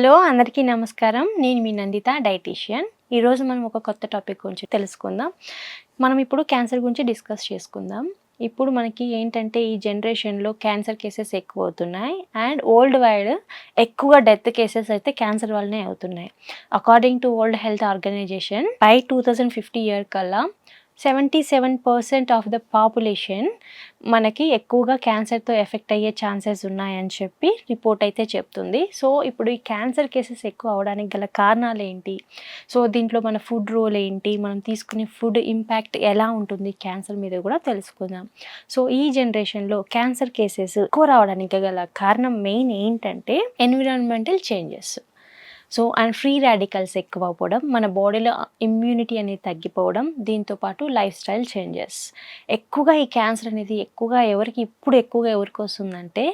Hello అందరికీ నమస్కారం. నేను మీ నందిత డైటీషియన్. ఈరోజు మనం ఒక కొత్త టాపిక్ గురించి తెలుసుకుందాం. మనం ఇప్పుడు క్యాన్సర్ గురించి డిస్కస్ చేసుకుందాం. ఇప్పుడు మనకి ఏంటంటే ఈ జనరేషన్లో క్యాన్సర్ కేసెస్ ఎక్కువ అవుతున్నాయి అండ్ ఓల్డ్ వైడ్ ఎక్కువ డెత్ కేసెస్ అయితే క్యాన్సర్ వల్లనే అవుతున్నాయి. According to world health organisation by two thousand fifty year కల్లా seventy seven percent of the population మనకి ఎక్కువగా క్యాన్సర్తో ఎఫెక్ట్ అయ్యే ఛాన్సెస్ ఉన్నాయని చెప్పి రిపోర్ట్ అయితే చెప్తుంది. సో ఇప్పుడు ఈ క్యాన్సర్ కేసెస్ ఎక్కువ అవడానికి గల కారణాలు ఏంటి? సో దీంట్లో మన ఫుడ్ రోల్ ఏంటి? మనం తీసుకునే ఫుడ్ ఇంపాక్ట్ ఎలా ఉంటుంది? క్యాన్సర్ మీద కూడా తెలుసుకుందాం. సో ఈ జనరేషన్లో క్యాన్సర్ కేసెస్ ఎక్కువ రావడానికి గల కారణం మెయిన్ ఏంటంటే environmental changes. So and free radicals ఎక్కువ అవ్వడం మన బాడీలో ఇమ్యూనిటీ అనేది తగ్గిపోవడం దీంతోపాటు లైఫ్ స్టైల్ చేంజెస్. ఎక్కువగా ఈ క్యాన్సర్ అనేది ఎక్కువగా ఎవరికి ఇప్పుడు ఎక్కువగా ఎవరికి వస్తుందంటే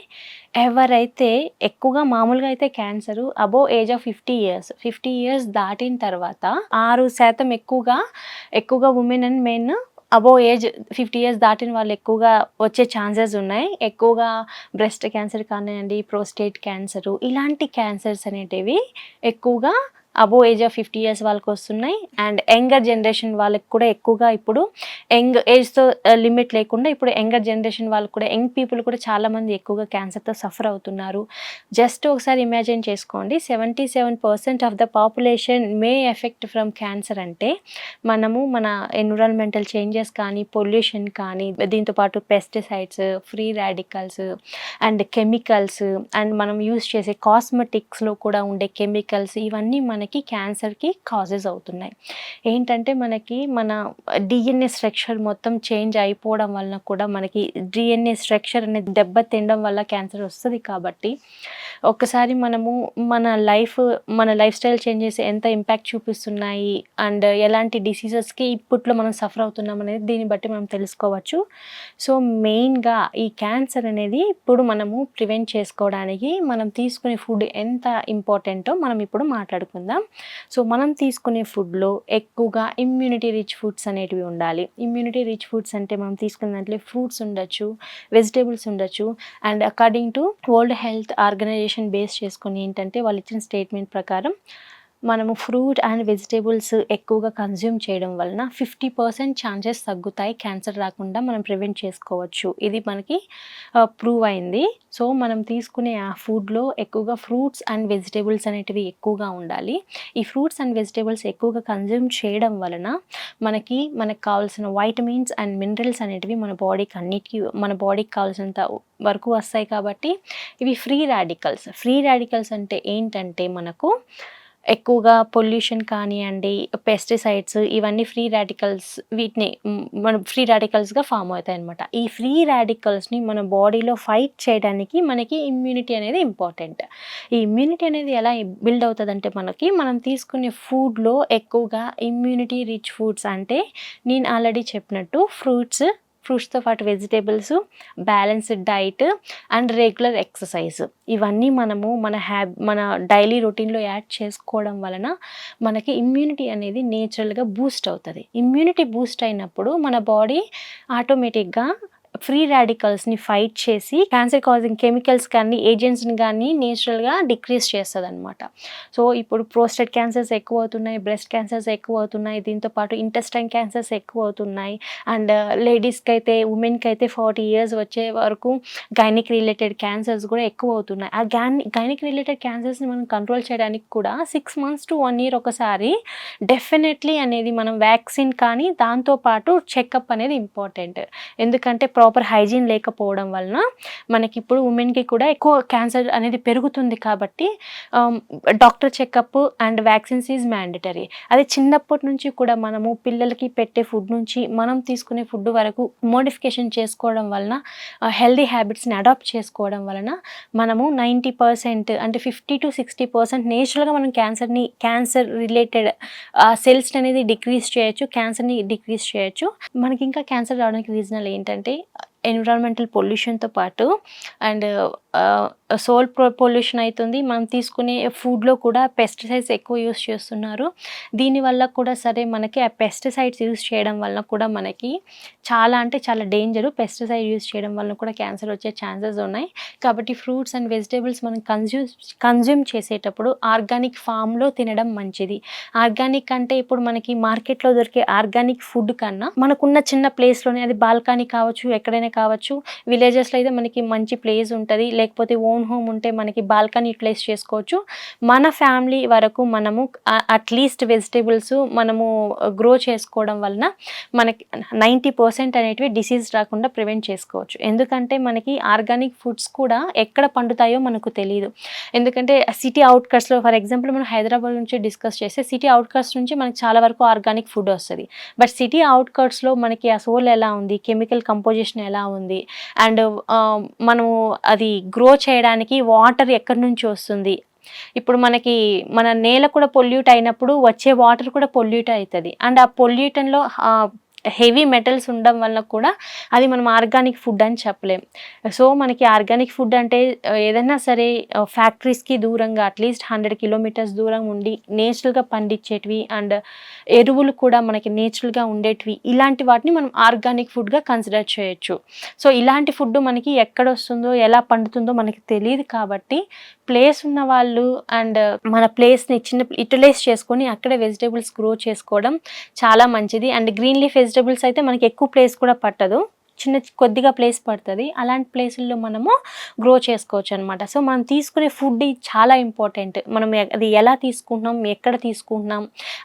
ఎవరైతే ఎక్కువగా మామూలుగా అయితే cancer above age of fifty years fifty years దాటిన తర్వాత ఆరు శాతం ఎక్కువగా ఎక్కువగా women and men above age fifty years దాటిన వాళ్ళు ఎక్కువగా వచ్చే ఛాన్సెస్ ఉన్నాయి. ఎక్కువగా బ్రెస్ట్ క్యాన్సర్ కానివ్వండి ప్రోస్టేట్ క్యాన్సరు ఇలాంటి క్యాన్సర్స్ అనేటివి ఎక్కువగా above age of fifty years వాళ్ళకి వస్తున్నాయి అండ్ యంగర్ జనరేషన్ వాళ్ళకి కూడా ఎక్కువగా ఇప్పుడు యంగ్ ఏజ్తో లిమిట్ లేకుండా ఇప్పుడు యంగర్ జనరేషన్ వాళ్ళకి కూడా యంగ్ పీపుల్ కూడా చాలామంది ఎక్కువగా క్యాన్సర్తో సఫర్ అవుతున్నారు. జస్ట్ ఒకసారి ఇమాజిన్ చేసుకోండి seventy seven percent of the population may effect from cancer అంటే మనము మన ఎన్విరాన్మెంటల్ చేంజెస్ కానీ పొల్యూషన్ కానీ దీంతోపాటు pesticides free radicals and chemicals and మనం యూస్ చేసే కాస్మెటిక్స్లో కూడా ఉండే కెమికల్స్ ఇవన్నీ మన మనకి క్యాన్సర్కి కాజెస్ అవుతున్నాయి. ఏంటంటే మనకి మన డిఎన్ఏ స్ట్రక్చర్ మొత్తం చేంజ్ అయిపోవడం వలన కూడా మనకి డిఎన్ఏ స్ట్రక్చర్ అనేది దెబ్బ తినడం వల్ల క్యాన్సర్ వస్తుంది కాబట్టి ఒక్కసారి మనము మన లైఫ్ మన లైఫ్ స్టైల్ చేంజెస్ ఎంత ఇంపాక్ట్ చూపిస్తున్నాయి అండ్ ఎలాంటి డిసీజెస్కి ఇప్పట్లో మనం సఫర్ అవుతున్నాం అనేది దీన్ని బట్టి మనం తెలుసుకోవచ్చు. సో మెయిన్గా ఈ క్యాన్సర్ అనేది ఇప్పుడు మనము ప్రివెంట్ చేసుకోవడానికి మనం తీసుకునే ఫుడ్ ఎంత ఇంపార్టెంటో మనం ఇప్పుడు మాట్లాడుకుందాం. సో మనం తీసుకునే ఫుడ్లో ఎక్కువగా ఇమ్యూనిటీ రిచ్ ఫుడ్స్ అనేటివి ఉండాలి. ఇమ్యూనిటీ రిచ్ ఫుడ్స్ అంటే మనం తీసుకున్న దాంట్లో ఫ్రూట్స్ ఉండొచ్చు వెజిటేబుల్స్ ఉండొచ్చు. And according to world health organisation base చేసుకొని ఏంటంటే వాళ్ళు ఇచ్చిన స్టేట్మెంట్ ప్రకారం మనము ఫ్రూట్ అండ్ వెజిటేబుల్స్ ఎక్కువగా కన్జ్యూమ్ చేయడం వలన ఫిఫ్టీ పర్సెంట్ ఛాన్సెస్ తగ్గుతాయి క్యాన్సర్ రాకుండా మనం ప్రివెంట్ చేసుకోవచ్చు. ఇది మనకి ప్రూవ్ అయింది. సో మనం తీసుకునే ఆ ఫుడ్లో ఎక్కువగా ఫ్రూట్స్ అండ్ వెజిటేబుల్స్ అనేటివి ఎక్కువగా ఉండాలి. ఈ ఫ్రూట్స్ అండ్ వెజిటేబుల్స్ ఎక్కువగా కన్జ్యూమ్ చేయడం వలన మనకి మనకు కావాల్సిన వైటమిన్స్ అండ్ మినరల్స్ అనేటివి మన బాడీకి అన్నిటికీ మన బాడీకి కావాల్సినంత వరకు వస్తాయి కాబట్టి ఇవి ఫ్రీ రాడికల్స్. ఫ్రీ రాడికల్స్ అంటే ఏంటంటే మనకు ఎక్కువగా పొల్యూషన్ కానివ్వండి పెస్టిసైడ్స్ ఇవన్నీ ఫ్రీ రాడికల్స్ వీటిని మన ఫ్రీ రాడికల్స్గా ఫామ్ అవుతాయి అనమాట ఈ ఫ్రీ రాడికల్స్ని మన బాడీలో ఫైట్ చేయడానికి మనకి ఇమ్యూనిటీ అనేది ఇంపార్టెంట్. ఈ ఇమ్యూనిటీ అనేది ఎలా బిల్డ్ అవుతుందంటే మనకి మనం తీసుకునే ఫుడ్లో ఎక్కువగా ఇమ్యూనిటీ రిచ్ ఫుడ్స్ అంటే నేను ఆల్రెడీ చెప్పినట్టు ఫ్రూట్స్ ఫ్రూట్స్తో పాటు vegetables balanced diet and regular exercise. ఇవన్నీ మనము మన హ్యాబ్ మన డైలీ రొటీన్లో యాడ్ చేసుకోవడం వలన మనకి ఇమ్యూనిటీ అనేది నేచురల్గా బూస్ట్ అవుతుంది. ఇమ్యూనిటీ బూస్ట్ అయినప్పుడు మన బాడీ ఆటోమేటిక్గా ఫ్రీ రాడికల్స్ని ఫైట్ చేసి క్యాన్సర్ కాజింగ్ కెమికల్స్ కానీ ఏజెంట్స్ని కానీ నేచురల్గా డిక్రీజ్ చేస్తుంది అనమాట సో ఇప్పుడు ప్రోస్టేట్ క్యాన్సర్స్ ఎక్కువ అవుతున్నాయి బ్రెస్ట్ క్యాన్సర్స్ ఎక్కువ అవుతున్నాయి దీంతో పాటు ఇంటెస్టైన్ క్యాన్సర్స్ ఎక్కువ అవుతున్నాయి అండ్ లేడీస్కి అయితే ఉమెన్కి అయితే ఫార్టీ ఇయర్స్ వచ్చే వరకు గైనిక్ రిలేటెడ్ క్యాన్సర్స్ కూడా ఎక్కువ అవుతున్నాయి ఆ గ్యాన్ గైనిక్ రిలేటెడ్ క్యాన్సర్స్ని మనం కంట్రోల్ చేయడానికి కూడా six months to one year ఒకసారి డెఫినెట్లీ అనేది మనం వ్యాక్సిన్ కానీ దాంతోపాటు చెకప్ అనేది ఇంపార్టెంట్ ఎందుకంటే ప్రాపర్ హైజీన్ లేకపోవడం వలన మనకి ఇప్పుడు ఉమెన్కి కూడా ఎక్కువ క్యాన్సర్ అనేది పెరుగుతుంది కాబట్టి doctor checkup and vaccines is mandatory అది చిన్నప్పటి నుంచి కూడా మనము పిల్లలకి పెట్టే ఫుడ్ నుంచి మనం తీసుకునే ఫుడ్ వరకు మోడిఫికేషన్ చేసుకోవడం వలన హెల్దీ హ్యాబిట్స్ని అడాప్ట్ చేసుకోవడం వలన మనము నైంటీ పర్సెంట్ అంటే ఫిఫ్టీ టు సిక్స్టీ పర్సెంట్ నేచురల్గా మనం క్యాన్సర్ని క్యాన్సర్ రిలేటెడ్ సెల్స్ అనేది డిక్రీజ్ చేయొచ్చు క్యాన్సర్ని డిక్రీజ్ చేయొచ్చు. మనకి ఇంకా క్యాన్సర్ రావడానికి రీజనల్ ఏంటంటే ఎన్విరాన్మెంటల్ పొల్యూషన్తో పాటు అండ్ సోల్ పొల్యూషన్ అవుతుంది మనం తీసుకునే ఫుడ్లో కూడా పెస్టిసైడ్స్ ఎక్కువ యూస్ చేస్తున్నారు. దీనివల్ల కూడా సరే మనకి ఆ పెస్టిసైడ్స్ యూస్ చేయడం వల్ల కూడా మనకి చాలా అంటే చాలా డేంజరు. పెస్టిసైడ్ యూస్ చేయడం వల్ల కూడా క్యాన్సర్ వచ్చే ఛాన్సెస్ ఉన్నాయి. కాబట్టి ఫ్రూట్స్ అండ్ వెజిటేబుల్స్ మనం కన్జ్యూమ్ కన్జ్యూమ్ చేసేటప్పుడు ఆర్గానిక్ ఫామ్లో తినడం మంచిది. ఆర్గానిక్ అంటే ఇప్పుడు మనకి మార్కెట్లో దొరికే ఆర్గానిక్ ఫుడ్ కన్నా మనకున్న చిన్న ప్లేస్లోనే అది బాల్కనీ కావచ్చు ఎక్కడైనా కావచ్చు విలేజెస్లో అయితే మనకి మంచి ప్లేస్ ఉంటుంది. లేకపోతే ఓన్ హోమ్ ఉంటే మనకి బాల్కనీ యూటిలైజ్ చేసుకోవచ్చు. మన ఫ్యామిలీ వరకు మనము అట్లీస్ట్ వెజిటేబుల్స్ మనము uh, గ్రో చేసుకోవడం వలన మనకి నైంటీ పర్సెంట్ అనేటివి డిసీజ్ రాకుండా ప్రివెంట్ చేసుకోవచ్చు. ఎందుకంటే మనకి ఆర్గానిక్ ఫుడ్స్ కూడా ఎక్కడ పండుతాయో మనకు తెలియదు ఎందుకంటే సిటీ అవుట్కట్స్లో ఫర్ ఎగ్జాంపుల్ మనం హైదరాబాద్ నుంచి డిస్కస్ చేస్తే సిటీ అవుట్కట్స్ నుంచి మనకి చాలా వరకు ఆర్గానిక్ ఫుడ్ వస్తుంది. బట్ సిటీ అవుట్కట్స్లో మనకి ఆ సోల్ ఎలా ఉంది కెమికల్ కంపోజిషన్ ఎలా ఉంది అండ్ um, మనము అది గ్రో చేయడానికి వాటర్ ఎక్కడి నుంచి వస్తుంది? ఇప్పుడు మనకి మన నేల కూడా పొల్యూట్ అయినప్పుడు వచ్చే వాటర్ కూడా పొల్యూట్ అవుతుంది. అండ్ ఆ పొల్యూటన్లో హెవీ మెటల్స్ ఉండడం వల్ల కూడా అది మనం ఆర్గానిక్ ఫుడ్ అని చెప్పలేం. సో మనకి ఆర్గానిక్ ఫుడ్ అంటే ఏదైనా సరే ఫ్యాక్టరీస్కి దూరంగా అట్లీస్ట్ హండ్రెడ్ కిలోమీటర్స్ దూరం ఉండి నేచురల్గా పండించేటివి అండ్ ఎరువులు కూడా మనకి నేచురల్గా ఉండేటివి ఇలాంటి వాటిని మనం ఆర్గానిక్ ఫుడ్గా కన్సిడర్ చేయొచ్చు. సో ఇలాంటి ఫుడ్ మనకి ఎక్కడ వస్తుందో ఎలా పండుతుందో మనకి తెలియదు కాబట్టి ప్లేస్ ఉన్న వాళ్ళు అండ్ మన ప్లేస్ని చిన్న యూటిలైజ్ చేసుకొని అక్కడే వెజిటేబుల్స్ గ్రో చేసుకోవడం చాలా మంచిది. అండ్ గ్రీన్ లీఫ్ వెజిటేబుల్స్ అయితే మనకి ఎక్కువ ప్లేస్ కూడా పట్టదు. చిన్న కొద్దిగా ప్లేస్ పడుతుంది. అలాంటి ప్లేసుల్లో మనము గ్రో చేసుకోవచ్చు అనమాట సో మనం తీసుకునే ఫుడ్ చాలా ఇంపార్టెంట్ మనం అది ఎలా తీసుకుంటున్నాం ఎక్కడ తీసుకుంటున్నాం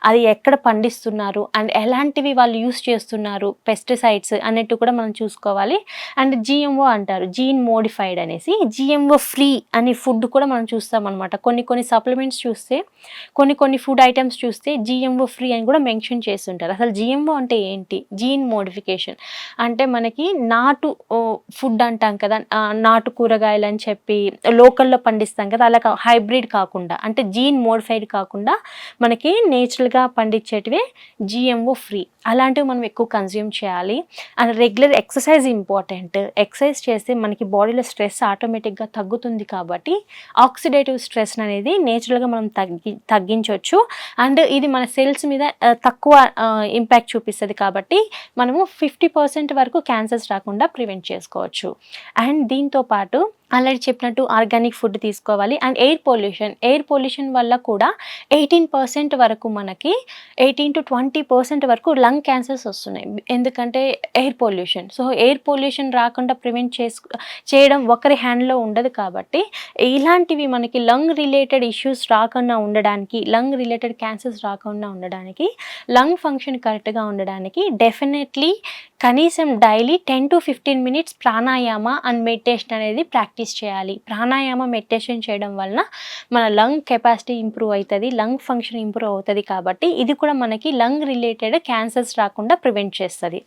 అది ఎక్కడ పండిస్తున్నారు అండ్ ఎలాంటివి వాళ్ళు యూస్ చేస్తున్నారు పెస్టిసైడ్స్ అన్నట్టు కూడా మనం చూసుకోవాలి. అండ్ జిఎంఓ అంటారు జీన్ మోడిఫైడ్ అనేసి. జిఎంఓ ఫ్రీ అనే ఫుడ్ కూడా మనం చూస్తాం అనమాట కొన్ని కొన్ని సప్లిమెంట్స్ చూస్తే కొన్ని కొన్ని ఫుడ్ ఐటమ్స్ చూస్తే జిఎంఓ ఫ్రీ అని కూడా మెన్షన్ చేస్తుంటారు. అసలు జిఎంఓ అంటే ఏంటి? జీన్ మోడిఫికేషన్ అంటే మనకి మనకి నాటు ఫుడ్ అంటాం కదా నాటు కూరగాయలు అని చెప్పి లోకల్లో పండిస్తాం కదా అలా హైబ్రిడ్ కాకుండా అంటే జీన్ మోడిఫైడ్ కాకుండా మనకి నేచురల్గా పండించేటివి జిఎంఓ ఫ్రీ. అలాంటివి మనం ఎక్కువ కన్జ్యూమ్ చేయాలి. And regular exercise important. Exercise చేస్తే మనకి బాడీలో స్ట్రెస్ ఆటోమేటిక్గా తగ్గుతుంది కాబట్టి ఆక్సిడేటివ్ స్ట్రెస్ అనేది నేచురల్గా మనం తగ్గి తగ్గించవచ్చు అండ్ ఇది మన సెల్స్ మీద తక్కువ ఇంపాక్ట్ చూపిస్తుంది కాబట్టి మనము ఫిఫ్టీ పర్సెంట్ వరకు క్యాన్సర్స్ రాకుండా ప్రివెంట్ చేసుకోవచ్చు. అండ్ దీంతో పాటు ఆల్రెడీ చెప్పినట్టు ఆర్గానిక్ ఫుడ్ తీసుకోవాలి. And air pollution air pollution వల్ల కూడా ఎయిటీన్ పర్సెంట్ వరకు మనకి ఎయిటీన్ టు ట్వంటీ పర్సెంట్ వరకు లంగ్ క్యాన్సర్స్ వస్తున్నాయి. ఎందుకంటే air pollution. So air pollution రాకుండా ప్రివెంట్ చేసు చేయడం ఒకరి హ్యాండ్లో ఉండదు కాబట్టి ఇలాంటివి మనకి లంగ్ రిలేటెడ్ ఇష్యూస్ రాకుండా ఉండడానికి లంగ్ రిలేటెడ్ క్యాన్సర్స్ రాకుండా ఉండడానికి లంగ్ ఫంక్షన్ కరెక్ట్గా ఉండడానికి డెఫినెట్లీ కనీసం daily ten to fifteen minutes pranayama and meditation అనేది ప్రాక్టీస్ చేయాలి. ప్రాణాయామ మెడిటేషన్ చేయడం వలన మన లంగ్ కెపాసిటీ ఇంప్రూవ్ అవుతుంది లంగ్ ఫంక్షన్ ఇంప్రూవ్ అవుతుంది కాబట్టి ఇది కూడా మనకి లంగ్ రిలేటెడ్ క్యాన్సర్స్ రాకుండా ప్రివెంట్ చేస్తుంది.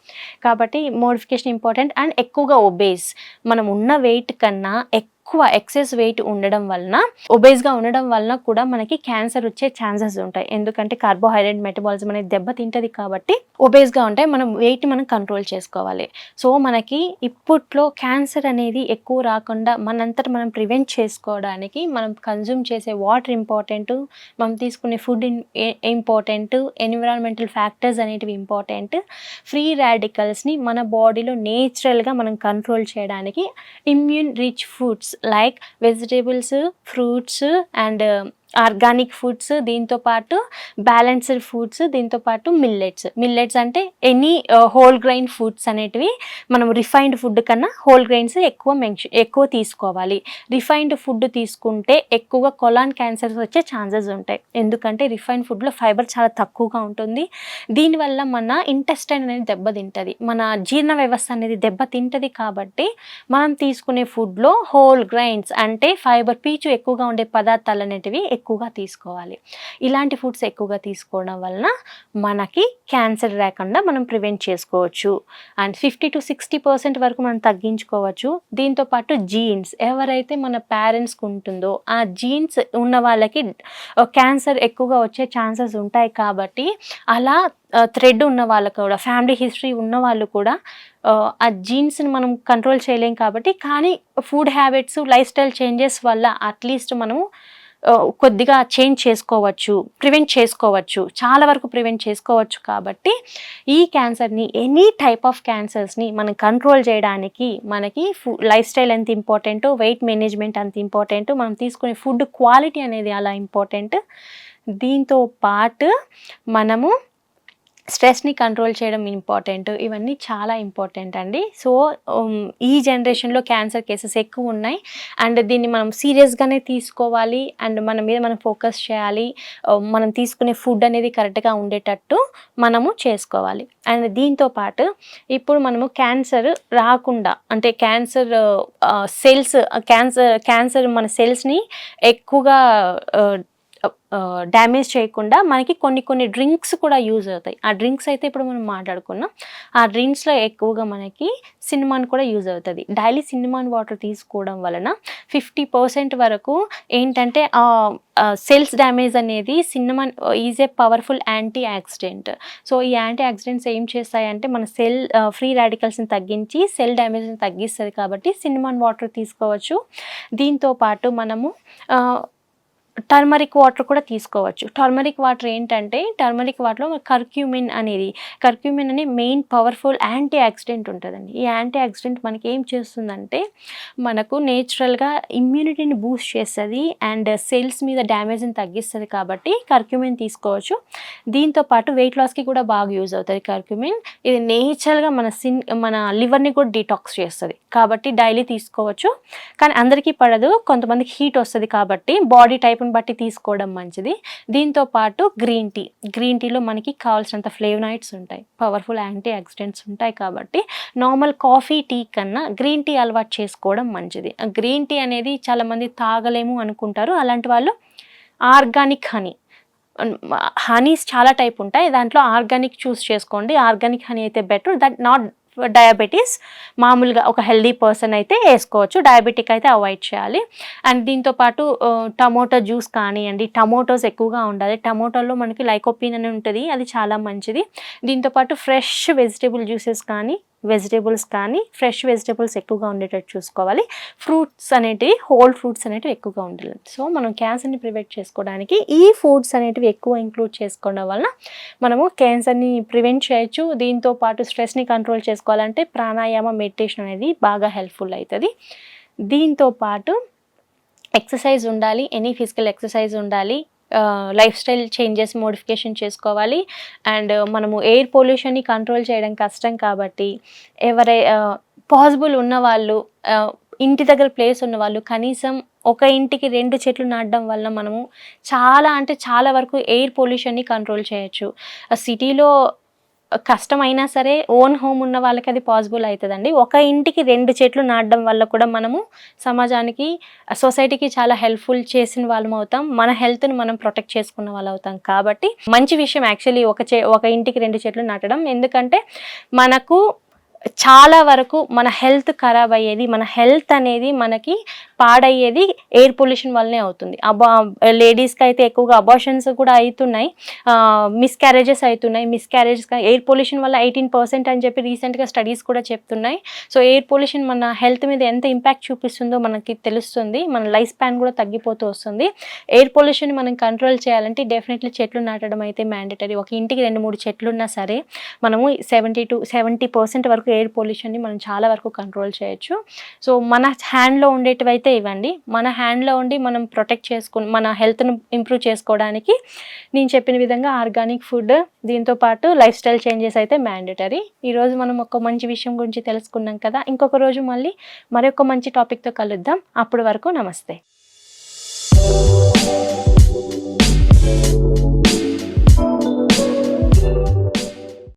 కాబట్టి మోడిఫికేషన్ ఇంపార్టెంట్ అండ్ ఎక్కువగా ఒబేస్. మనం ఉన్న వెయిట్ కన్నా ఎక్కువ ఎక్కువ ఎక్సెస్ వెయిట్ ఉండడం వలన ఒబేస్గా ఉండడం వలన కూడా మనకి క్యాన్సర్ వచ్చే ఛాన్సెస్ ఉంటాయి. ఎందుకంటే కార్బోహైడ్రేట్ మెటబాలిజం అనేది దెబ్బ తింటది కాబట్టి ఒబేస్గా ఉంటాయి మనం వెయిట్ మనం కంట్రోల్ చేసుకోవాలి. సో మనకి ఇప్పట్లో క్యాన్సర్ అనేది ఎక్కువ రాకుండా మనంతట మనం ప్రివెంట్ చేసుకోవడానికి మనం కన్జ్యూమ్ చేసే వాటర్ ఇంపార్టెంట్ మనం తీసుకునే ఫుడ్ ఇంపార్టెంట్ ఎన్విరాన్మెంటల్ ఫ్యాక్టర్స్ అనేటివి ఇంపార్టెంట్ ఫ్రీ రాడికల్స్ని మన బాడీలో నేచురల్గా మనం కంట్రోల్ చేయడానికి immune rich foods like vegetables fruits and organic foods దీంతో పాటు బ్యాలెన్స్డ్ ఫుడ్స్ దీంతో పాటు మిల్లెట్స్. మిల్లెట్స్ అంటే ఎనీ హోల్ గ్రైన్ ఫుడ్స్ అనేటివి మనం రిఫైన్డ్ ఫుడ్ కన్నా హోల్ గ్రైన్స్ ఎక్కువ మెన్షన్ ఎక్కువ తీసుకోవాలి. రిఫైన్డ్ ఫుడ్ తీసుకుంటే ఎక్కువగా కొలాన్ క్యాన్సర్స్ వచ్చే ఛాన్సెస్ ఉంటాయి. ఎందుకంటే రిఫైన్డ్ ఫుడ్లో ఫైబర్ చాలా తక్కువగా ఉంటుంది. దీనివల్ల మన ఇంటెస్టైన్ అనేది దెబ్బతింటుంది మన జీర్ణ వ్యవస్థ అనేది దెబ్బతింటుంది కాబట్టి మనం తీసుకునే ఫుడ్లో హోల్ గ్రైన్స్ అంటే ఫైబర్ పీచు ఎక్కువగా ఉండే పదార్థాలు అనేటివి ఎక్కువగా తీసుకోవాలి. ఇలాంటి ఫుడ్స్ ఎక్కువగా తీసుకోవడం వలన మనకి క్యాన్సర్ రాకుండా మనం ప్రివెంట్ చేసుకోవచ్చు. And fifty to sixty percent వరకు మనం తగ్గించుకోవచ్చు. దీంతో పాటు జీన్స్ ఎవరైతే మన పేరెంట్స్కి ఉంటుందో ఆ జీన్స్ ఉన్న వాళ్ళకి క్యాన్సర్ ఎక్కువగా వచ్చే ఛాన్సెస్ ఉంటాయి కాబట్టి అలా థ్రెడ్ ఉన్న వాళ్ళకు కూడా ఫ్యామిలీ హిస్టరీ ఉన్న వాళ్ళు కూడా ఆ జీన్స్ని మనం కంట్రోల్ చేయలేం కాబట్టి కానీ food habits lifestyle changes వల్ల అట్లీస్ట్ మనము కొద్దిగా చేంజ్ చేసుకోవచ్చు ప్రివెంట్ చేసుకోవచ్చు చాలా వరకు ప్రివెంట్ చేసుకోవచ్చు కాబట్టి ఈ క్యాన్సర్ని ఎనీ టైప్ ఆఫ్ క్యాన్సర్స్ని మనం కంట్రోల్ చేయడానికి మనకి ఫు లైఫ్ స్టైల్ ఎంత ఇంపార్టెంట్ వెయిట్ మేనేజ్మెంట్ అంత ఇంపార్టెంట్ మనం తీసుకునే ఫుడ్ క్వాలిటీ అనేది అలా ఇంపార్టెంట్. దీంతో పాటు మనము స్ట్రెస్ని కంట్రోల్ చేయడం ఇంపార్టెంట్. ఇవన్నీ చాలా ఇంపార్టెంట్ అండి. సో ఈ జనరేషన్లో క్యాన్సర్ కేసెస్ ఎక్కువ ఉన్నాయి. అండ్ దీన్ని మనం సీరియస్గానే తీసుకోవాలి. అండ్ మన మీద మనం ఫోకస్ చేయాలి. మనం తీసుకునే ఫుడ్ అనేది కరెక్ట్గా ఉండేటట్టు మనము చేసుకోవాలి. అండ్ దీంతో పాటు ఇప్పుడు మనము క్యాన్సర్ రాకుండా అంటే క్యాన్సర్ సెల్స్ క్యాన్సర్ క్యాన్సర్ మన సెల్స్ని ఎక్కువగా డ్యామేజ్ చేయకుండా మనకి కొన్ని కొన్ని డ్రింక్స్ కూడా యూజ్ అవుతాయి. ఆ డ్రింక్స్ అయితే ఇప్పుడు మనం మాట్లాడుకున్నాం. ఆ డ్రింక్స్లో ఎక్కువగా మనకి సినిమాన్ కూడా యూజ్ అవుతుంది. డైలీ సినిమాన్ వాటర్ తీసుకోవడం వలన ఫిఫ్టీ పర్సెంట్ వరకు ఏంటంటే సెల్స్ డ్యామేజ్ అనేది cinnamon is a powerful antioxidant so ఈ యాంటీ యాక్సిడెంట్స్ ఏం చేస్తాయంటే మన సెల్ ఫ్రీ రాడికల్స్ని తగ్గించి సెల్ డ్యామేజ్ని తగ్గిస్తుంది కాబట్టి సినిమాన్ వాటర్ తీసుకోవచ్చు. దీంతో పాటు మనము టర్మరిక్ వాటర్ కూడా తీసుకోవచ్చు. టర్మరిక్ వాటర్ ఏంటంటే టర్మరిక్ వాటర్లో కర్క్యూమిన్ అనేది కర్క్యూమిన్ అనే మెయిన్ పవర్ఫుల్ యాంటీ యాక్సిడెంట్ ఉంటుందండి. ఈ యాంటీ యాక్సిడెంట్ మనకి ఏం చేస్తుందంటే మనకు నేచురల్గా ఇమ్యూనిటీని బూస్ట్ చేస్తుంది అండ్ సెల్స్ మీద డ్యామేజ్ని తగ్గిస్తుంది కాబట్టి కర్క్యూమిన్ తీసుకోవచ్చు. దీంతో పాటు వెయిట్ లాస్కి కూడా బాగా యూజ్ అవుతుంది కర్క్యూమిన్ ఇది నేచురల్గా మన సిన్ మన లివర్ని కూడా డీటాక్స్ చేస్తుంది. కాబట్టి డైలీ తీసుకోవచ్చు. కానీ అందరికీ పడదు. కొంతమందికి హీట్ వస్తుంది కాబట్టి బాడీ టైప్ టైప్ని బట్టి తీసుకోవడం మంచిది. దీంతో పాటు గ్రీన్ టీ. గ్రీన్ టీలో మనకి కావాల్సినంత ఫ్లేవనాయిడ్స్ ఉంటాయి. పవర్ఫుల్ యాంటీ ఆక్సిడెంట్స్ ఉంటాయి కాబట్టి నార్మల్ కాఫీ టీ కన్నా గ్రీన్ టీ అలవాటు చేసుకోవడం మంచిది. గ్రీన్ టీ అనేది చాలామంది తాగలేము అనుకుంటారు. అలాంటి వాళ్ళు ఆర్గానిక్ హనీ. హనీస్ చాలా టైప్ ఉంటాయి. దాంట్లో ఆర్గానిక్ చూస్ చేసుకోండి. ఆర్గానిక్ హనీ అయితే బెటర్. దట్ నాట్ డయాబెటీస్ మామూలుగా ఒక హెల్దీ పర్సన్ అయితే వేసుకోవచ్చు. డయాబెటిక్ అయితే అవాయిడ్ చేయాలి. అండ్ దీంతో పాటు టమోటో జ్యూస్ కానివ్వండి టమోటోస్ ఎక్కువగా ఉండాలి. టమోటోలో మనకి లైకోపిన్ అని ఉంటుంది అది చాలా మంచిది. దీంతోపాటు ఫ్రెష్ వెజిటేబుల్ జ్యూసెస్ కానీ వెజిటేబుల్స్ కానీ ఫ్రెష్ వెజిటేబుల్స్ ఎక్కువగా ఉండేటట్టు చూసుకోవాలి. ఫ్రూట్స్ అనేటివి హోల్ ఫ్రూట్స్ అనేటివి ఎక్కువగా ఉండాలి. సో మనం క్యాన్సర్ని ప్రివెంట్ చేసుకోవడానికి ఈ ఫుడ్స్ అనేటివి ఎక్కువ ఇంక్లూడ్ చేసుకోవడం వలన మనము క్యాన్సర్ని ప్రివెంట్ చేయొచ్చు. దీంతో పాటు స్ట్రెస్ని కంట్రోల్ చేసుకోవాలంటే ప్రాణాయామ మెడిటేషన్ అనేది బాగా హెల్ప్ఫుల్ అవుతుంది. దీంతో పాటు ఎక్సర్సైజ్ ఉండాలి. ఎనీ ఫిజికల్ ఎక్సర్సైజ్ ఉండాలి. లైఫ్ స్టైల్ చేంజెస్ మోడిఫికేషన్ చేసుకోవాలి. అండ్ మనము ఎయిర్ పొల్యూషన్ని కంట్రోల్ చేయడం కష్టం కాబట్టి ఎవరై పాసిబుల్ ఉన్న వాళ్ళు ఇంటి దగ్గర ప్లేస్ ఉన్న వాళ్ళు కనీసం ఒక ఇంటికి రెండు చెట్లు నాటడం వల్ల మనము చాలా అంటే చాలా వరకు ఎయిర్ పొల్యూషన్ని కంట్రోల్ చేయొచ్చు. సిటీలో కష్టమైనా సరే ఓన్ హోమ్ ఉన్న వాళ్ళకి అది పాసిబుల్ అవుతుందండి. ఒక ఇంటికి రెండు చెట్లు నాటడం వల్ల కూడా మనము సమాజానికి సొసైటీకి చాలా హెల్ప్ఫుల్ చేసిన వాళ్ళం అవుతాం. మన హెల్త్ని మనం ప్రొటెక్ట్ చేసుకున్న వాళ్ళు అవుతాం. కాబట్టి మంచి విషయం యాక్చువల్లీ ఒక చె ఒక ఇంటికి రెండు చెట్లు నాటడం. ఎందుకంటే మనకు చాలా వరకు మన హెల్త్ ఖరాబ్ అయ్యేది మన హెల్త్ అనేది మనకి పాడయ్యేది ఎయిర్ పొల్యూషన్ వల్లనే అవుతుంది. అబా లేడీస్కి అయితే ఎక్కువగా అబార్షన్స్ కూడా అవుతున్నాయి మిస్క్యారేజెస్ అవుతున్నాయి మిస్క్యారేజెస్ ఎయిర్ పొల్యూషన్ వల్ల ఎయిటీన్ పర్సెంట్ అని చెప్పి రీసెంట్గా స్టడీస్ కూడా చెప్తున్నాయి. సో ఎయిర్ పొల్యూషన్ మన హెల్త్ మీద ఎంత ఇంపాక్ట్ చూపిస్తుందో మనకి తెలుస్తుంది. మన లైఫ్ స్పాన్ కూడా తగ్గిపోతూ వస్తుంది. ఎయిర్ పొల్యూషన్ మనం కంట్రోల్ చేయాలంటే డెఫినెట్లీ చెట్లు నాటడం అయితే మ్యాండేటరీ ఒక ఇంటికి రెండు మూడు చెట్లు ఉన్నా సరే మనము సెవెంటీ టు సెవెంటీ పర్సెంట్ వరకు ఎయిర్ పొల్యూషన్ని మనం చాలా వరకు కంట్రోల్ చేయొచ్చు. సో మన హ్యాండ్లో ఉండేటివైతే ఇవ్వండి. మన హ్యాండ్లో ఉండి మనం ప్రొటెక్ట్ చేసుకుని మన హెల్త్ను ఇంప్రూవ్ చేసుకోవడానికి నేను చెప్పిన విధంగా ఆర్గానిక్ ఫుడ్ దీంతో పాటు లైఫ్ స్టైల్ చేంజెస్ అయితే మ్యాండేటరీ. ఈరోజు మనం ఒక మంచి విషయం గురించి తెలుసుకున్నాం కదా. ఇంకొక రోజు మళ్ళీ మరొక మంచి టాపిక్తో కలుద్దాం. అప్పటి వరకు నమస్తే.